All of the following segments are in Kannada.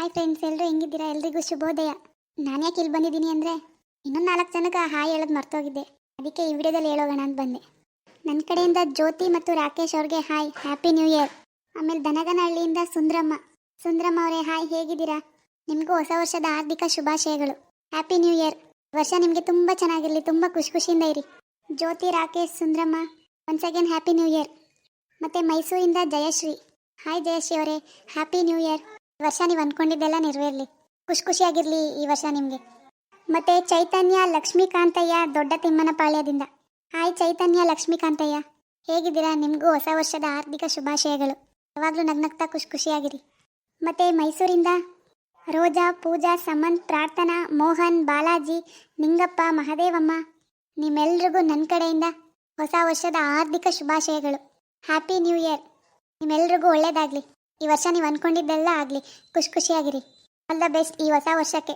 ಹಾಯ್ ಫ್ರೆಂಡ್ಸ್ ಎಲ್ಲರೂ ಹೆಂಗಿದ್ದೀರಾ? ಎಲ್ರಿಗೂ ಶುಭೋದಯ. ನಾನು ಯಾಕೆ ಇಲ್ಲಿ ಬಂದಿದ್ದೀನಿ ಅಂದರೆ, ಇನ್ನೊಂದು ನಾಲ್ಕು ಜನಕ್ಕೆ ಹಾಯ್ ಹೇಳೋದು ಮರ್ತೋಗಿದ್ದೆ ಅದಕ್ಕೆ ಈ ವಿಡಿಯೋದಲ್ಲಿ ಹೇಳೋಗೋಣ ಅಂತ ಬಂದೆ. ನನ್ನ ಕಡೆಯಿಂದ ಜ್ಯೋತಿ ಮತ್ತು ರಾಕೇಶ್ ಅವ್ರಿಗೆ ಹಾಯ್ ಹ್ಯಾಪಿ ನ್ಯೂ ಇಯರ್ ಆಮೇಲೆ ದನಗನಹಳ್ಳಿಯಿಂದ ಸುಂದ್ರಮ್ಮ. ಸುಂದ್ರಮ್ಮ ಅವರೇ, ಹಾಯ್, ಹೇಗಿದ್ದೀರಾ? ನಿಮಗೂ ಹೊಸ ವರ್ಷದ ಹಾರ್ದಿಕ ಶುಭಾಶಯಗಳು. ಹ್ಯಾಪಿ ನ್ಯೂ ಇಯರ್ ವರ್ಷ ನಿಮಗೆ ತುಂಬ ಚೆನ್ನಾಗಿರಲಿ, ತುಂಬ ಖುಷಿ ಖುಷಿಯಿಂದ ಇರಿ. Jyothi, Rakesh, Sundramma once again happy new year ಮತ್ತು ಮೈಸೂರಿಂದ ಜಯಶ್ರೀ. ಹಾಯ್ ಜಯಶ್ರೀ ಅವರೇ ಹ್ಯಾಪಿ ನ್ಯೂ ಇಯರ್ ಈ ವರ್ಷ ನೀವು ಅಂದ್ಕೊಂಡಿದ್ದೆಲ್ಲ ನೆರವೇರಲಿ. ಖುಷಿ ಖುಷಿಯಾಗಿರಲಿ ಈ ವರ್ಷ ನಿಮಗೆ. ಮತ್ತೆ ಚೈತನ್ಯ ಲಕ್ಷ್ಮೀಕಾಂತಯ್ಯ ದೊಡ್ಡ ತಿಮ್ಮನಪಾಳ್ಯದಿಂದ ಹಾಯ್ ಚೈತನ್ಯ, ಲಕ್ಷ್ಮೀಕಾಂತಯ್ಯ. ಹೇಗಿದ್ದೀರಾ? ನಿಮಗೂ ಹೊಸ ವರ್ಷದ ಆರ್ಥಿಕ ಶುಭಾಶಯಗಳು. ಯಾವಾಗಲೂ ನಗ್ನಗ್ತಾ ಖುಷಿ ಖುಷಿಯಾಗಿರಿ. ಮತ್ತು ಮೈಸೂರಿಂದ ರೋಜಾ, ಪೂಜಾ ಸಮಂತ್ ಪ್ರಾರ್ಥನಾ, ಮೋಹನ್, ಬಾಲಾಜಿ, ನಿಂಗಪ್ಪ, ಮಹದೇವಮ್ಮ, ನಿಮ್ಮೆಲ್ರಿಗೂ ನನ್ನ ಕಡೆಯಿಂದ ಹೊಸ ವರ್ಷದ ಆರ್ಥಿಕ ಶುಭಾಶಯಗಳು. ಹ್ಯಾಪಿ ನ್ಯೂ ಇಯರ್ ನಿಮ್ಮೆಲ್ರಿಗೂ ಒಳ್ಳೇದಾಗಲಿ. ಈ ವರ್ಷ ನೀವು ಅಂದ್ಕೊಂಡಿದ್ದೆಲ್ಲ ಆಗಲಿ. ಖುಷಿ ಖುಷಿಯಾಗಿರಿ. ಆಲ್ ದ ಬೆಸ್ಟ್ ಈ ಹೊಸ ವರ್ಷಕ್ಕೆ.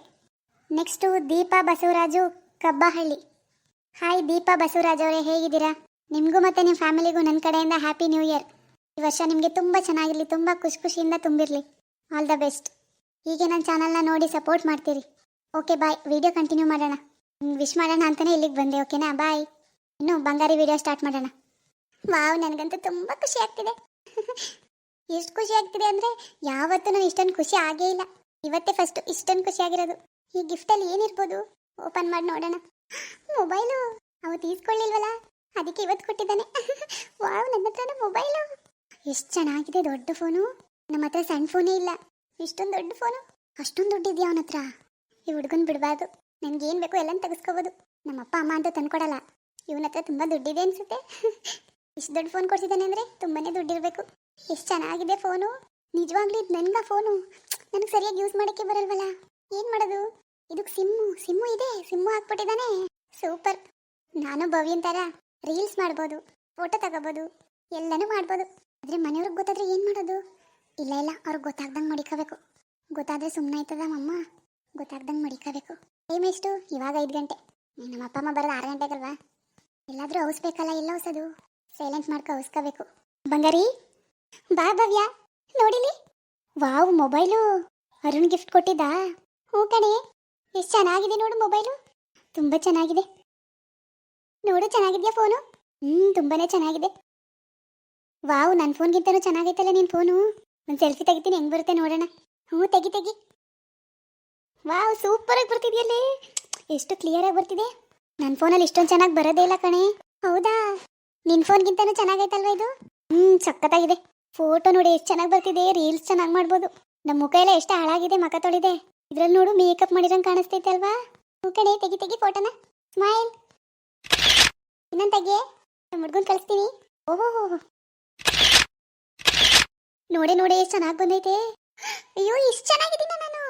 ನೆಕ್ಸ್ಟು ದೀಪಾ ಬಸವರಾಜು ಕಬ್ಬಹಳ್ಳಿ. ಹಾಯ್ ದೀಪಾ ಬಸವರಾಜ್ ಅವರೇ, ಹೇಗಿದ್ದೀರಾ? ನಿಮಗೂ ಮತ್ತು ನಿಮ್ಮ ಫ್ಯಾಮಿಲಿಗೂ ನನ್ನ ಕಡೆಯಿಂದ ಹ್ಯಾಪಿ ನ್ಯೂ ಇಯರ್ ಈ ವರ್ಷ ನಿಮಗೆ ತುಂಬ ಚೆನ್ನಾಗಿರಲಿ, ತುಂಬ ಖುಷಿ ಖುಷಿಯಿಂದ ತುಂಬಿರಲಿ. ಆಲ್ ದ ಬೆಸ್ಟ್ ಹೀಗೆ ನನ್ನ ಚಾನಲ್ನ ನೋಡಿ ಸಪೋರ್ಟ್ ಮಾಡ್ತೀರಿ. ಓಕೆ ಬಾಯ್ ವಿಡಿಯೋ ಕಂಟಿನ್ಯೂ ಮಾಡೋಣ. ವಿಶ್ ಮಾಡೋಣ ಅಂತಲೇ ಇಲ್ಲಿಗೆ ಬಂದೆ ಓಕೆನಾ ಬಾಯ್ ಇನ್ನು ಬಂಗಾರಿ ವಿಡಿಯೋ ಸ್ಟಾರ್ಟ್ ಮಾಡೋಣ. ವಾವ್ ನನಗಂತೂ ತುಂಬ ಖುಷಿ ಆಗ್ತಿದೆ. ಎಷ್ಟು ಖುಷಿ ಆಗ್ತಿದೆ ಅಂದರೆ ಯಾವತ್ತೂ ನಾನು ಇಷ್ಟೊಂದು ಖುಷಿ ಆಗೇ ಇಲ್ಲ. ಇವತ್ತೇ ಫಸ್ಟ್ ಇಷ್ಟೊಂದು ಖುಷಿ ಆಗಿರೋದು. ಈ ಗಿಫ್ಟಲ್ಲಿ ಏನಿರ್ಬೋದು? ಓಪನ್ ಮಾಡಿ ನೋಡೋಣ. ಮೊಬೈಲು? ಅವು ತೀಸ್ಕೊಳ್ಳಿಲ್ವಲ್ಲ? ಅದಕ್ಕೆ ಇವತ್ತು ಕೊಟ್ಟಿದ್ದಾನೆ. ವಾವ್, ನನ್ನ ಹತ್ರನ ಮೊಬೈಲು. ಎಷ್ಟು ಚೆನ್ನಾಗಿದೆ ದೊಡ್ಡ ಫೋನು ನಮ್ಮ ಹತ್ರ ಸಣ್ಣ ಫೋನೇ ಇಲ್ಲ. ಇಷ್ಟೊಂದು ದೊಡ್ಡ ಫೋನು ಅಷ್ಟೊಂದು ದುಡ್ಡಿದೆಯಾ ಅವನ ಹತ್ರ? ಈ ಹುಡುಗನ್ ಬಿಡಬಾರ್ದು. ನನಗೆ ಏನು ಬೇಕೋ ಎಲ್ಲ ತೆಗೆಸ್ಕೋಬೋದು. ನಮ್ಮ ಅಪ್ಪ, ಅಮ್ಮ ಅಂತ ತಂದ್ಕೊಡಲ್ಲ. ಇವನ ಹತ್ರ ತುಂಬ ದುಡ್ಡಿದೆ ಅನ್ಸುತ್ತೆ. ಇಷ್ಟು ದೊಡ್ಡ ಫೋನ್ ಕೊಡ್ಸಿದ್ದಾನೆ ಅಂದರೆ ತುಂಬಾನೇ ದುಡ್ಡಿರಬೇಕು. ಎಷ್ಟು ಚೆನ್ನಾಗಿದೆ ಫೋನು? ನಿಜವಾಗ್ಲೂ ಇದು ನನ್ಗ ಫೋನು? ನನಗೆ ಸರಿಯಾಗಿ ಯೂಸ್ ಮಾಡೋಕ್ಕೆ ಬರಲ್ವಲ್ಲ? ಏನು ಮಾಡೋದು? ಇದಕ್ಕೆ ಸಿಮ್ಮು ಸಿಮ್ಮು ಇದೆ, ಸಿಮ್ಮು ಹಾಕ್ಬಿಟ್ಟಿದ್ದಾನೆ. ಸೂಪರ್. ನಾನು ಭವ್ಯನ್ ಥರ ರೀಲ್ಸ್ ಮಾಡ್ಬೋದು, ಫೋಟೋ ತಗೋಬೋದು, ಎಲ್ಲನೂ ಮಾಡ್ಬೋದು. ಆದರೆ ಮನೆಯವ್ರಿಗೆ ಗೊತ್ತಾದ್ರೆ ಏನು ಮಾಡೋದು? ಇಲ್ಲ ಇಲ್ಲ, ಅವ್ರಿಗೆ ಗೊತ್ತಾಗ್ದಂಗೆ ಮಡಿಕೋಬೇಕು. ಗೊತ್ತಾದರೆ ಸುಮ್ಮನೆ ಆಯ್ತದ ಮಮ್ಮ ಗೊತ್ತಾಗ್ದಂಗೆ ಮಡಿಕೋಬೇಕು. ಟೈಮ್ ಎಷ್ಟು? ಇವಾಗ ಐದು ಗಂಟೆ. ನಮ್ಮ ಅಪ್ಪ ಅಮ್ಮ ಬರೋದು ಆರು ಗಂಟೆಗಲ್ವಾ? ಎಲ್ಲಾದರೂ ಅವಸ್ಬೇಕಲ್ಲ ಎಲ್ಲ ಔಸೋದು? ಸೈಲೆಂಟ್ ಮಾಡ್ಕೊ ಅವಸ್ಕೋಬೇಕು ಬಂಗಾರಿ? ಬಾ ಭವ್ಯ, ನೋಡಿಲಿ? Wow, mobile. ಅರುಣ್ ಗಿಫ್ಟ್ ಕೊಟ್ಟಿದ್ದಾ? ಹ್ಞೂ ಕಣೆ, ಎಷ್ಟು ಚೆನ್ನಾಗಿದೆ ನೋಡು ಮೊಬೈಲು. ತುಂಬ ಚೆನ್ನಾಗಿದೆ. ನೋಡು, ಚೆನ್ನಾಗಿದೆಯಾ ಫೋನು? ಹ್ಞೂ ತುಂಬಾ ಚೆನ್ನಾಗಿದೆ. ವಾವ್ ನನ್ನ ಫೋನ್ಗಿಂತನೂ ಚೆನ್ನಾಗೈತಲ್ಲ ನಿನ್ನ ಫೋನು. ಒಂದು ಸೆಲ್ಫಿ ತೆಗಿತೀನಿ, ಹೆಂಗೆ ಬರುತ್ತೆ ನೋಡೋಣ. ಹ್ಞೂ, ತೆಗಿ ತೆಗಿ. ವಾವ್, ಸೂಪರಾಗಿ ಬರ್ತಿದೆಯಲ್ಲೇ. ಎಷ್ಟು ಕ್ಲಿಯರಾಗಿ ಬರ್ತಿದೆ. ನನ್ನ ಫೋನಲ್ಲಿ ಇಷ್ಟೊಂದು ಚೆನ್ನಾಗಿ ಬರೋದೇ ಇಲ್ಲ ಕಣೆ. ಹೌದಾ? ನಿನ್ನ ಫೋನ್ಗಿಂತನೂ ಚೆನ್ನಾಗೈತಲ್ವ ಇದು? ಹ್ಞೂ ಸಖತ್ತಾಗಿದೆ. ಫೋಟೋ ನೋಡಿ ಎಷ್ಟು ಚೆನ್ನಾಗಿ ಬರ್ತಿದೆ ರೀಲ್ಸ್ ಚೆನ್ನಾಗಿ ಮಾಡ್ಬೋದು. ನಮ್ಮ ಮುಖ ಎಲ್ಲ ಎಷ್ಟು ಹಾಳಾಗಿದೆ ಮಖ ತೊಳಿದೆ. ಇದ್ರಲ್ಲಿ ನೋಡು ಮೇಕಪ್ ಮಾಡಿರಂಗೆ ಕಾಣಿಸ್ತೈತೆ ಅಲ್ವಾ? ಕಡೆ ತೆಗಿ ತೆಗಿ ಫೋಟೋನ ಸ್ಮೈಲ್ ಇನ್ನೊಂದು ತೆಗಿ. ನಮ್ಮ ಹುಡ್ಗನ್ ಕಳಿಸ್ತೀನಿ. ಓಹೋ ನೋಡಿ ನೋಡಿ, ಎಷ್ಟು ಚೆನ್ನಾಗಿ ಬಂದೈತೆ. ಅಯ್ಯೋ ಇಷ್ಟು ಚೆನ್ನಾಗಿದ್ದೀನಿ ನಾನು.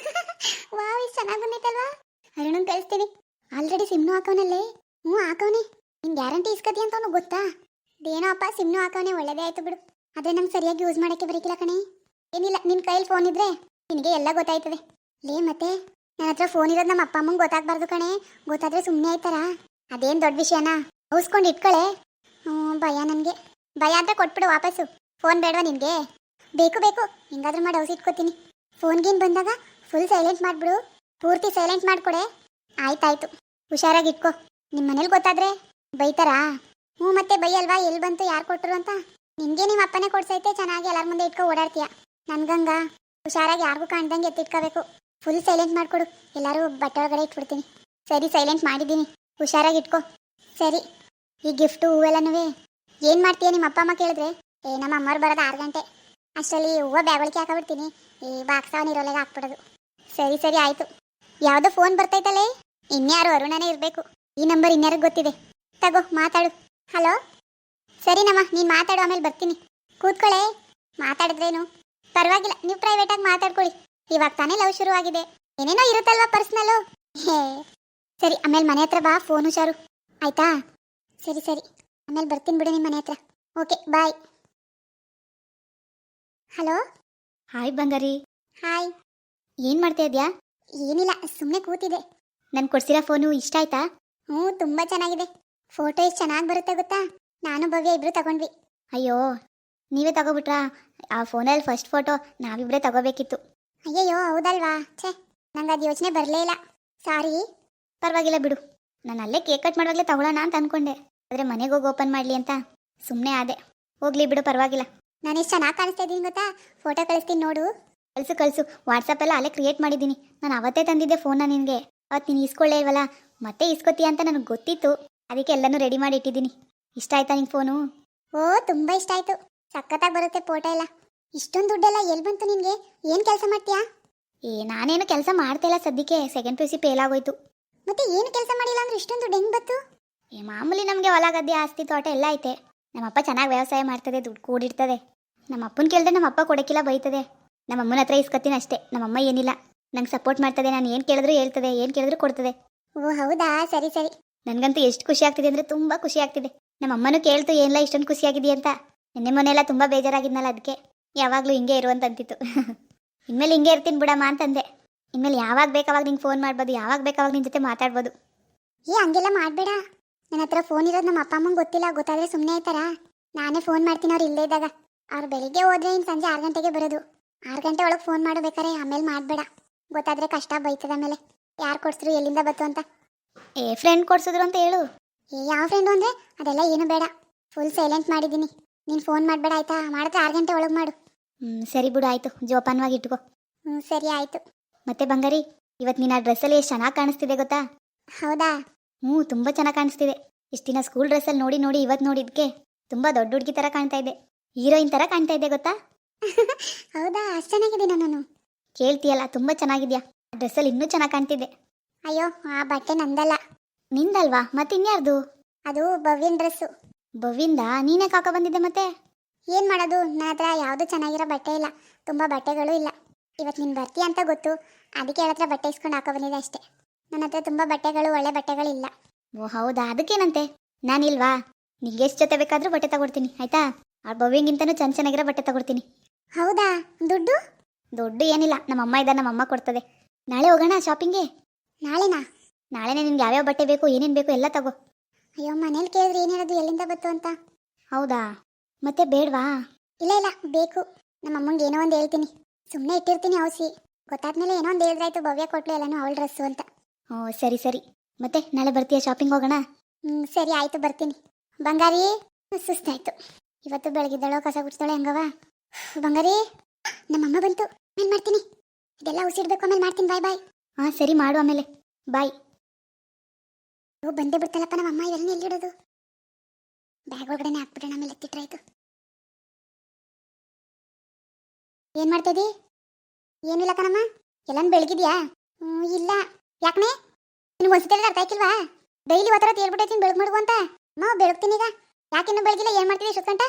ವಾವ್ ಇಷ್ಟು ಚೆನ್ನಾಗಿ ಬಂದೈತೆ ಅಲ್ವಾ? ಅರುಣನ್ ಕಳಿಸ್ತೀನಿ. ಆಲ್ರೆಡಿ ಸಿಮ್ನು ಹಾಕವನಲ್ಲೇ. ಹ್ಞೂ ಹಾಕವನೆ. ನಿನ್ ಗ್ಯಾರಂಟಿ ಇಸ್ಕತಿ ಅಂತ ಗೊತ್ತಾ? ಏನೋ ಅಪ್ಪ ಸಿಮ್ನು ಹಾಕವನೆ. ಒಳ್ಳೇದೇ ಆಯ್ತು ಬಿಡು. ಆದ್ರೆ ನಂಗೆ ಸರಿಯಾಗಿ ಯೂಸ್ ಮಾಡಕ್ಕೆ ಬರೀಕಿಲ್ಲ ಕಣೆ. ಏನಿಲ್ಲ, ನಿನ್ ಕೈಯಲ್ಲಿ ಫೋನ್ ಇದ್ರೆ ನಿನಗೆ ಎಲ್ಲ ಗೊತ್ತಾಯ್ತದೆ. ಲೇ ಮತ್ತೆ ನನ್ನ ಹತ್ರ ಫೋನ್ ಇರೋದು ನಮ್ಮ ಅಪ್ಪ ಅಮ್ಮಂಗೆ ಗೊತ್ತಾಗ್ಬಾರ್ದು ಕಣೆ. ಗೊತ್ತಾದ್ರೆ ಸುಮ್ಮನೆ ಆಯ್ತಾರ? ಅದೇನು ದೊಡ್ಡ ವಿಷಯನಾ? ಹೌಸ್ಕೊಂಡು ಇಟ್ಕೊಳೆ. ಹ್ಞೂ, ಭಯ ನನಗೆ. ಭಯ ಅಂತ ಕೊಟ್ಬಿಡು ವಾಪಸ್ಸು. ಫೋನ್ ಬೇಡವಾ ನಿನಗೆ? ಬೇಕು ಬೇಕು. ಹೆಂಗಾದ್ರೂ ಮಾಡಿ ಔಸ್ ಇಟ್ಕೋತೀನಿ. ಫೋನ್ಗೇನು ಬಂದಾಗ ಫುಲ್ ಸೈಲೆಂಟ್ ಮಾಡಿಬಿಡು. ಪೂರ್ತಿ ಸೈಲೆಂಟ್ ಮಾಡಿಕೊಡೆ. ಆಯ್ತಾಯ್ತು. ಹುಷಾರಾಗಿ ಇಟ್ಕೋ. ನಿಮ್ಮ ಮನೇಲಿ ಗೊತ್ತಾದರೆ ಬೈತಾರಾ? ಹ್ಞೂ, ಮತ್ತೆ ಬೈಯಲ್ವಾ ಎಲ್ಲಿ ಬಂತು, ಯಾರು ಕೊಟ್ಟರು ಅಂತ? ನಿನ್ಗೆ ನಿಮ್ಮ ಅಪ್ಪನೇ ಕೊಡ್ಸೈತೆ ಚೆನ್ನಾಗಿ ಎಲ್ಲರ ಮುಂದೆ ಇಟ್ಕೊ ಓಡಾಡ್ತೀಯ. ನನ್ಗಂಗ ಹುಷಾರಾಗಿ ಯಾರಿಗೂ ಕಾಣ್ದಂಗೆ ಎತ್ತಿಟ್ಕೋಬೇಕು. ಫುಲ್ ಸೈಲೆಂಟ್ ಮಾಡಿಕೊಡು. ಎಲ್ಲರೂ ಬಟ್ಟೆ ಒಳಗಡೆ ಇಟ್ಬಿಡ್ತೀನಿ. ಸರಿ ಸೈಲೆಂಟ್ ಮಾಡಿದ್ದೀನಿ. ಹುಷಾರಾಗಿ ಇಟ್ಕೋ. ಸರಿ, ಈ ಗಿಫ್ಟು ಹೂವೆಲ್ಲನೂ ಏನು ಮಾಡ್ತೀಯ ನಿಮ್ಮ ಅಪ್ಪ, ಅಮ್ಮ ಕೇಳಿದ್ರೆ? ಏ, ನಮ್ಮ ಅಮ್ಮವ್ರು ಬರೋದು ಆರು ಗಂಟೆ. ಅಷ್ಟರಲ್ಲಿ ಹೂವು ಬ್ಯಾಗೊಳಿಕೆ ಹಾಕೊಬಿಡ್ತೀನಿ. ಈ ಬಾಕ್ಸ್ ಇರೋಲೆಗೆ ಹಾಕ್ಬಿಡೋದು. ಸರಿ ಸರಿ, ಆಯಿತು. ಯಾವುದೋ ಫೋನ್ ಬರ್ತೈತಲ್ಲೇ ಇನ್ಯಾರು ಅರುಣನೇ ಇರಬೇಕು. ಈ ನಂಬರ್ ಇನ್ಯಾರಿಗೆ ಗೊತ್ತಿದೆ? ತಗೋ, ಮಾತಾಡು. ಹಲೋ ಸರಿನಮ್ಮ ನೀನು ಮಾತಾಡು ಆಮೇಲೆ ಬರ್ತೀನಿ. ಕೂತ್ಕೊಳ್ಳೆ ಮಾತಾಡಿದ್ರೇನು? ಪರವಾಗಿಲ್ಲ ನೀವು ಪ್ರೈವೇಟಾಗಿ ಮಾತಾಡ್ಕೊಳ್ಳಿ. ಇವಾಗ ತಾನೇ ಲವ್ ಶುರುವಾಗಿದೆ. ಏನೇನೋ ಇರುತ್ತಲ್ವಾ ಪರ್ಸ್ನಲ್ಲು ಹೇ. ಸರಿ ಆಮೇಲೆ ಮನೆ ಹತ್ರ ಬಾ ಫೋನ್ ಹುಷಾರು. ಆಯ್ತಾ? ಸರಿ ಸರಿ. ಆಮೇಲೆ ಬರ್ತೀನಿ ಬಿಡು ನಿಮ್ಮ ಮನೆ ಹತ್ರ. ಓಕೆ ಬಾಯ್ ಹಲೋ ಹಾಯ್ ಬಂಗಾರಿ. ಹಾಯ್ ಏನು ಮಾಡ್ತಾ ಇದ್ಯಾ? ಏನಿಲ್ಲ ಸುಮ್ಮನೆ ಕೂತಿದೆ ನಾನು ಕೊಡ್ಸಿರೋ ಫೋನು ಇಷ್ಟ ಆಯ್ತಾ? ಹ್ಞೂ ತುಂಬ ಚೆನ್ನಾಗಿದೆ. ಫೋಟೋ ಎಷ್ಟು ಚೆನ್ನಾಗಿ ಬರುತ್ತೆ ಗೊತ್ತಾ? ನಾನು ಭವ್ಯ ಇಬ್ರು ತಗೊಂಡ್ವಿ. ಅಯ್ಯೋ, ನೀವೇ ತಗೋಬಿಟ್ರಾ? ಆ ಫೋನಲ್ಲಿ ಫಸ್ಟ್ ಫೋಟೋ ನಾವಿಬ್ರೆ ತಗೋಬೇಕಿತ್ತು. ಅಯ್ಯಯ್ಯೋ, ಹೌದಲ್ವಾ? ಛೇ ನಂಗೆ ಅದು ಯೋಚನೆ ಬರಲೇ ಇಲ್ಲ. ಸಾರಿ ಪರವಾಗಿಲ್ಲ ಬಿಡು. ನಾನು ಅಲ್ಲೇ ಕೇಕ್ ಕಟ್ ಮಾಡುವಾಗಲೇ ತಗೊಳ್ಳೋಣ ಅಂತ ಅನ್ಕೊಂಡೆ. ಆದರೆ ಮನೆಗೆ ಹೋಗಿ ಓಪನ್ ಮಾಡಲಿ ಅಂತ ಸುಮ್ಮನೆ ಆದೆ. ಹೋಗ್ಲಿ ಬಿಡು, ಪರವಾಗಿಲ್ಲ. ನಾನು ಎಷ್ಟು ಚೆನ್ನಾಗಿ ಕಾಣಿಸ್ತಾ ಇದ್ದೀನಿ ಗೊತ್ತಾ? ಫೋಟೋ ಕಳಿಸ್ತೀನಿ ನೋಡು. ಕಳಿಸು ಕಳಿಸು. ವಾಟ್ಸಪ್ಪೆಲ್ಲ ಅಲ್ಲೇ ಕ್ರಿಯೇಟ್ ಮಾಡಿದ್ದೀನಿ. ನಾನು ಅವತ್ತೇ ತಂದಿದ್ದೆ ಫೋನ್ನ ನಿನಗೆ. ಅವತ್ತು ನೀನು ಇಸ್ಕೊಳ್ಳೇ ಇಲ್ವಲ್ಲ? ಮತ್ತೆ ಇಸ್ಕೊತೀಯ ಅಂತ ನನಗೆ ಗೊತ್ತಿತ್ತು. ಅದಕ್ಕೆ ಎಲ್ಲನೂ ರೆಡಿ ಮಾಡಿ ಇಟ್ಟಿದ್ದೀನಿ. ಇಷ್ಟ ಆಯ್ತಾ ನಿಂಗೆ ಫೋನು? ಓ ತುಂಬ ಇಷ್ಟ ಆಯ್ತು. ಸಖತ್ತಾಗಿ ಬರುತ್ತೆ ಫೋಟೋ ಎಲ್ಲ. ಇಷ್ಟೊಂದು ದುಡ್ಡೆಲ್ಲ ಎಲ್ಲಿ ಬಂತು ನಿನಗೆ? ಏನು ಕೆಲಸ ಮಾಡ್ತೀಯಾ? ಏ ನಾನೇನು ಕೆಲಸ ಮಾಡ್ತಾ ಇಲ್ಲ ಸದ್ಯಕ್ಕೆ. Second P U C fail ಆಗೋಯ್ತು. ಮತ್ತೆ ಏನು ಕೆಲಸ ಮಾಡಿಲ್ಲ ಅಂದ್ರೆ ಇಷ್ಟೊಂದು ದುಡ್ಡು ಹೆಂಗೆ ಬಂತು? ಏ ಮಾಮೂಲಿ ನಮಗೆ ಹೊಲ ಗದ್ದೆ ಆಸ್ತಿ ತೋಟ ಎಲ್ಲ ಐತೆ. ನಮ್ಮಪ್ಪ ಚೆನ್ನಾಗಿ ವ್ಯವಸಾಯ ಮಾಡ್ತದೆ ದುಡ್ಡು ಕೂಡಿರ್ತದೆ ನಮ್ಮ ಅಪ್ಪನ ಕೇಳಿದ್ರೆ ನಮ್ಮ ಅಪ್ಪ ಕೊಡಕ್ಕಿಲ್ಲ ಬೈತದೆ. ನಮ್ಮ ಅಮ್ಮನ ಹತ್ರ ಇಸ್ಕೊತೀನಿ ಅಷ್ಟೇ. ನಮ್ಮಮ್ಮ ಏನಿಲ್ಲ. ನಂಗೆ ಸಪೋರ್ಟ್ ಮಾಡ್ತದೆ. ನಾನು ಏನು ಕೇಳಿದ್ರು ಹೇಳ್ತದೆ ಏನು ಕೇಳಿದ್ರು ಕೊಡ್ತದೆ. ಓ ಹೌದಾ? ಸರಿ ಸರಿ. ನನಗಂತೂ ಎಷ್ಟು ಖುಷಿ ಆಗ್ತಿದೆ ಅಂದರೆ ತುಂಬ ಖುಷಿ ಆಗ್ತಿದೆ. ನಮ್ಮ ಅಮ್ಮನೂ ಕೇಳ್ತು ಏನಿಲ್ಲ ಇಷ್ಟೊಂದು ಖುಷಿಯಾಗಿದೆಯಾ ಅಂತ? ನಿನ್ನೆ ಮೊನ್ನೆಲ್ಲ ತುಂಬ ಬೇಜಾರಾಗಿದ್ನಲ್ಲ ಅದಕ್ಕೆ ಯಾವಾಗಲೂ ಹಿಂಗೆ ಇರು ಅಂತ ಅಂತಿತ್ತು ಇನ್ಮೇಲೆ ಹಿಂಗೆ ಇರ್ತೀನಿ ಬಿಡಮ್ಮ ಅಂತಂದೆ. ಇನ್ಮೇಲೆ ಯಾವಾಗ ಬೇಕಾವಾಗ ನಿಂಗೆ ಫೋನ್ ಮಾಡ್ಬೋದು ಯಾವಾಗ ಬೇಕಾವಾಗ ನಿನ್ನ ಜೊತೆ ಮಾತಾಡ್ಬೋದು. ಏ ಹಂಗೆಲ್ಲ ಮಾಡಬೇಡ. ನನ್ನ ಹತ್ರ ಫೋನ್ ಇರೋದು ನಮ್ಮ ಅಪ್ಪ ಅಮ್ಮಂಗೆ ಗೊತ್ತಿಲ್ಲ ಗೊತ್ತಾದ್ರೆ ಸುಮ್ಮನೆ ಆಯ್ತಾರ ನಾನೇ ಫೋನ್ ಮಾಡ್ತೀನಿ ಅವ್ರು ಇಲ್ಲೇ ಇದ್ದಾಗ. ಅವ್ರು ಬೆಳಿಗ್ಗೆ ಹೋದ್ರೆ ಇನ್ನು ಸಂಜೆ ಆರು ಗಂಟೆಗೆ ಬರೋದು. ಆರು ಗಂಟೆ ಒಳಗೆ ಫೋನ್ ಮಾಡಬೇಕಾರೆ ಆಮೇಲೆ ಮಾಡಬೇಡ. ಗೊತ್ತಾದ್ರೆ ಕಷ್ಟ ಬೈತದ ಆಮೇಲೆ ಯಾರು ಕೊಡ್ಸಿದ್ರು ಎಲ್ಲಿಂದ ಬತ್ತು ಅಂತ? ಏ ಫ್ರೆಂಡ್ ಕೊಡ್ಸಿದ್ರು ಅಂತ ಹೇಳು. ಯಾವ ಫ್ರೆಂಡು ಅಂದರೆ? ಅದೆಲ್ಲ ಏನು ಬೇಡ. ಫುಲ್ ಸೈಲೆಂಟ್ ಮಾಡಿದ್ದೀನಿ. ನೀನು ಫೋನ್ ಮಾಡಬೇಡ ಆಯ್ತಾ? ಮಾಡಿದ್ರೆ ಆರು ಗಂಟೆ ಒಳಗೆ ಮಾಡು. ಹ್ಞೂ ಸರಿ ಬಿಡು ಆಯಿತು. ಜೋಪಾನವಾಗಿ ಇಟ್ಕೋ. ಹ್ಞೂ ಸರಿ ಆಯಿತು. ಮತ್ತೆ ಬಂಗಾರಿ ಇವತ್ತು ನೀನು ಆ ಡ್ರೆಸ್ಸಲ್ಲಿ ಎಷ್ಟು ಚೆನ್ನಾಗಿ ಕಾಣಿಸ್ತಿದೆ ಗೊತ್ತಾ? ಹೌದಾ? ಹ್ಞೂ ತುಂಬ ಚೆನ್ನಾಗಿ ಕಾಣಿಸ್ತಿದೆ. ಇಷ್ಟು ದಿನ ಸ್ಕೂಲ್ ಡ್ರೆಸ್ಸಲ್ಲಿ ನೋಡಿ ನೋಡಿ ಇವತ್ತು ನೋಡಿದ್ಕೆ ತುಂಬ ದೊಡ್ಡ ಹುಡುಗಿ ಥರ ಕಾಣ್ತಾ ಇದೆ. ಹೀರೋಯಿನ್ ಥರ ಕಾಣ್ತಾ ಇದೆ ಗೊತ್ತಾ? ಹೌದಾ? ಅಷ್ಟು ಚೆನ್ನಾಗಿದೆ ನಾನು. ಕೇಳ್ತೀಯಲ್ಲ ತುಂಬ ಚೆನ್ನಾಗಿದ್ಯಾ? ಡ್ರೆಸ್ಸಲ್ಲಿ ಇನ್ನೂ ಚೆನ್ನಾಗಿ ಕಾಣ್ತಿದೆ. ಅಯ್ಯೋ ಆ ಬಟ್ಟೆ ನಂದಲ್ಲ. ನಿಂದಲ್ವಾ? ಮತ್ತಿನ್ಯಾರ್ದು? ಅದು ಭವ್ಯನ್ ಡ್ರೆಸ್ಸು ಭವಿಂದ ನೀನೇ ಕಾಕ ಬಂದಿದ್ದೆ ಮತ್ತೆ? ಏನು ಮಾಡೋದು? ನನ್ನ ಹತ್ರ ಯಾವುದು ಚೆನ್ನಾಗಿರೋ ಬಟ್ಟೆ ಇಲ್ಲ. ತುಂಬ ಬಟ್ಟೆಗಳು ಇಲ್ಲ. ಇವತ್ತು ನೀನು ಬರ್ತೀಯ ಅಂತ ಗೊತ್ತು. ಅದಕ್ಕೆ ಹೇಳತ್ರ ಹತ್ರ ಬಟ್ಟೆ ಇಸ್ಕೊಂಡು ಹಾಕೋ ಬಂದಿದೆ ಅಷ್ಟೇ. ನನ್ನ ಹತ್ರ ತುಂಬ ಬಟ್ಟೆಗಳು ಒಳ್ಳೆ ಬಟ್ಟೆಗಳಿಲ್ಲ ಓ ಹೌದಾ? ಅದಕ್ಕೇನಂತೆ? ನಾನಿಲ್ವಾ ನಿಂಗೆ ಎಷ್ಟು ಜೊತೆ ಬೇಕಾದರೂ ಬಟ್ಟೆ ತಗೊಡ್ತೀನಿ ಆಯ್ತಾ? ಆ ಭವ್ಯಂಗಿಂತನೂ ಚೆನ್ನ ಚೆನ್ನಾಗಿರೋ ಬಟ್ಟೆ ತಗೊಡ್ತೀನಿ. ಹೌದಾ? ದುಡ್ಡು? ದುಡ್ಡು ಏನಿಲ್ಲ. ನಮ್ಮ ಅಮ್ಮ ಇದ್ದ ನಮ್ಮ ಅಮ್ಮ ಕೊಡ್ತದೆ. ನಾಳೆ ಹೋಗೋಣ ಶಾಪಿಂಗ್ಗೆ? ನಾಳೆನಾ? ನಾಳೆನೇ ನಿನ್ಗೆ ಯಾವ್ಯಾವ ಬಟ್ಟೆ ಬೇಕು ಏನೇನು ಬೇಕು ಎಲ್ಲ ತಗೋ. ಅಯ್ಯೋ ಮನೇಲಿ ಕೇಳಿದ್ರೆ ಏನು ಹೇಳೋದು ಎಲ್ಲಿಂದ ಬಂತು ಅಂತ? ಹೌದಾ? ಮತ್ತೆ ಬೇಡವಾ? ಇಲ್ಲ ಇಲ್ಲ ಬೇಕು. ನಮ್ಮ ಅಮ್ಮಂಗೆ ಏನೋ ಒಂದು ಹೇಳ್ತೀನಿ. ಸುಮ್ಮನೆ ಇಟ್ಟಿರ್ತೀನಿ ಔಸಿ ಗೊತ್ತಾದ್ಮೇಲೆ ಏನೋ ಒಂದು ಹೇಳಿದ್ರಾಯ್ತು ಭವ್ಯ ಕೊಟ್ಲು ಎಲ್ಲನೂ ಅವಳ ಡ್ರೆಸ್ಸು ಅಂತ. ಓ ಸರಿ ಸರಿ. ಮತ್ತೆ ನಾಳೆ ಬರ್ತೀಯಾ ಶಾಪಿಂಗ್ ಹೋಗೋಣ? ಹ್ಞೂ ಸರಿ ಆಯಿತು ಬರ್ತೀನಿ. ಬಂಗಾರಿ ಸುಸ್ತಾಯ್ತು. ಇವತ್ತು ಬೆಳಗಿದ್ದಾಳೋ ಕಸ ಗುಡ್ಸ್ತಾಳೆ ಹೆಂಗವ? ಬಂಗಾರಿ ನಮ್ಮಮ್ಮ ಬಂತು. ಆಮೇಲೆ ಮಾಡ್ತೀನಿ? ಇದೆಲ್ಲ ಉಸಿಡ್ಬೇಕು ಆಮೇಲೆ ಮಾಡ್ತೀನಿ ಬಾಯ್ ಬಾಯ್. ಹಾಂ ಸರಿ ಮಾಡು ಆಮೇಲೆ. ಬಾಯ್. ಓ ಬಂದೇ ಬಿಡ್ತಲ್ಲಪ್ಪ ನಮ್ಮಮ್ಮ ಇದೆಲ್ಲ ಎಲ್ಲಿಡೋದು ಬ್ಯಾಗ್ ಒಳಗಡೆನೆ ಹಾಕ್ಬಿಡೋಣ ಆಮೇಲೆ ಎತ್ತಿಟ್ರಾಯ್ತು ಏನ್ ಮಾಡ್ತಾ ಇದೀ ಏನಿಲ್ಲ ಕಣಮ್ಮ, ಎಲ್ಲಾನು ಬೆಳಗಿದ್ಯಾ? ಇಲ್ಲ. ಯಾಕನೆ? ನಿನಗೆ ಒಂದ್ಸತಿ ಅರ್ಥ ಆಯ್ಕಿಲ್ವಾ ಡೈಲಿ ಒತ್ತರ ತೇಲ್ಬಿಟ್ಟೈತೀನಿ ಬೆಳಗ್ ಮಾಡುವ ಅಂತ? ಅಮ್ಮ, ಬೆಳಗ್ತೀನಿ ಈಗ. ಯಾಕಿನ್ನು ಬೆಳಗಿಲ್ಲ ಏನ್ ಮಾಡ್ತಿದ್ದೆ ಸುತ್ಕಂಟ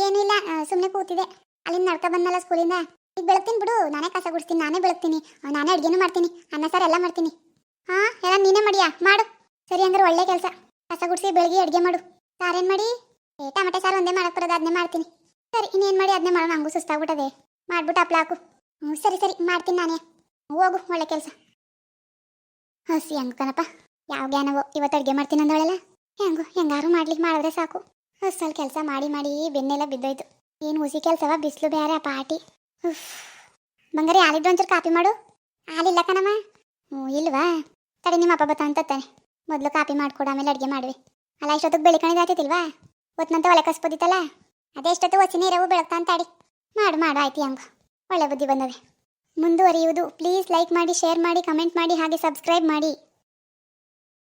ಏನಿಲ್ಲ ಸುಮ್ಮನೆ ಕೂತಿದೆ ಅಲ್ಲಿಂದ ನಡ್ಕ ಬಂದಲ್ಲ ಸ್ಕೂಲಿಂದ? ಈಗ ಬೆಳಗ್ತೀನಿ ಬಿಡು. ನಾನೇ ಕಸ ಗುಡಿಸ್ತೀನಿ, ನಾನೇ ಬೆಳಗ್ತೀನಿ. ನಾನೇ ಅಡ್ಗೆನೂ ಮಾಡ್ತೀನಿ. ಅನ್ನ ಸಾರು ಎಲ್ಲ ಮಾಡ್ತೀನಿ. ಹಾ, ಎಲ್ಲ ನೀನೇ ಮಾಡಿಯಾ? ಮಾಡು. ಸರಿ ಅಂದ್ರೆ ಒಳ್ಳೆ ಕೆಲಸ. ಕಸ ಗುಡಿಸಿ ಬೆಳಗ್ಗೆ ಅಡುಗೆ ಮಾಡು. ಸಾರೇನು ಮಾಡಿ? ಏ, ಟಮಟೆ ಸಾರು ಒಂದೇ ಮಾಡಕ್ಕೆ ಬರೋದು ಅದನ್ನೇ ಮಾಡ್ತೀನಿ. ಸರಿ, ಇನ್ನೇನು ಮಾಡಿ ಅದನ್ನೇ ಮಾಡೋಣ, ಹಂಗೂ ಸುಸ್ತಾಗ್ಬಿಟ್ಟದೆ. ಮಾಡ್ಬಿಟ್ಟು ಹಪ್ಳ ಹಾಕು. ಹ್ಞೂ, ಸರಿ ಸರಿ, ಮಾಡ್ತೀನಿ ನಾನೇ. ಹೋಗು, ಒಳ್ಳೆ ಕೆಲಸ. ಹಸಿ ಹಂಗೆ ಕಣಪ್ಪ. ಯಾವ ಜ್ಞಾನವೋ, ಇವತ್ತು ಅಡುಗೆ ಮಾಡ್ತೀನಿ ಅಂದವಳೆಲ್ಲ. ಹೆಂಗು, ಹೆಂಗಾರು ಮಾಡ್ಲಿಕ್ಕೆ ಮಾಡಿದ್ರೆ ಸಾಕು. ಹೊಸಲ್ಲಿ ಕೆಲಸ ಮಾಡಿ ಮಾಡಿ, ಬೆನ್ನೆಲ್ಲ ಬಿದ್ದೋಯ್ತು. ಏನು ಹುಸಿ ಕೆಲಸವ, ಬಿಸಿಲು ಬೇರೆ ಪಾಟಿ ಉಫ್. ಬಂಗಾರಿ ಹಾಲಿದ್ದು ಒಂಚೂರು ಕಾಪಿ ಮಾಡು. ಹಾಲಿಲ್ಲ ಕಣಮ್ಮ. ಹ್ಞೂ, ಇಲ್ವಾ? ತಡಿ, ನಿಮ್ಮ ಅಪ್ಪ ಬತ್ತ ಅಂತಾನೆ ಮೊದಲು ಕಾಪಿ ಮಾಡ್ಕೊಡು, ಆಮೇಲೆ ಅಡುಗೆ ಮಾಡ್ವಿ. ಅಲ್ಲ ಇಷ್ಟೊತ್ತಿಗೆ ಬೆಳಕಣಿಗೆ ಆಗ್ತೈತಿಲ್ವಾ ಒತ್ನಂತ ಒಲೆ ಕಸ್ಬೋದಿತ್ತಲ್ಲ? ಅದೇ ಇಷ್ಟೊತ್ತು ಒಸಿ ನೀರವು ಬೆಳಗ್ತಾ ಅಂತಾಡಿ ಮಾಡು ಮಾಡು, ಆಯ್ತು ಹಂಗ. ಒಳ್ಳೆ ಬುದ್ಧಿ ಬಂದವೆ. ಮುಂದುವರಿಯುವುದು. ಪ್ಲೀಸ್ ಲೈಕ್ ಮಾಡಿ, ಶೇರ್ ಮಾಡಿ, ಕಮೆಂಟ್ ಮಾಡಿ, ಹಾಗೆ ಸಬ್ಸ್ಕ್ರೈಬ್ ಮಾಡಿ.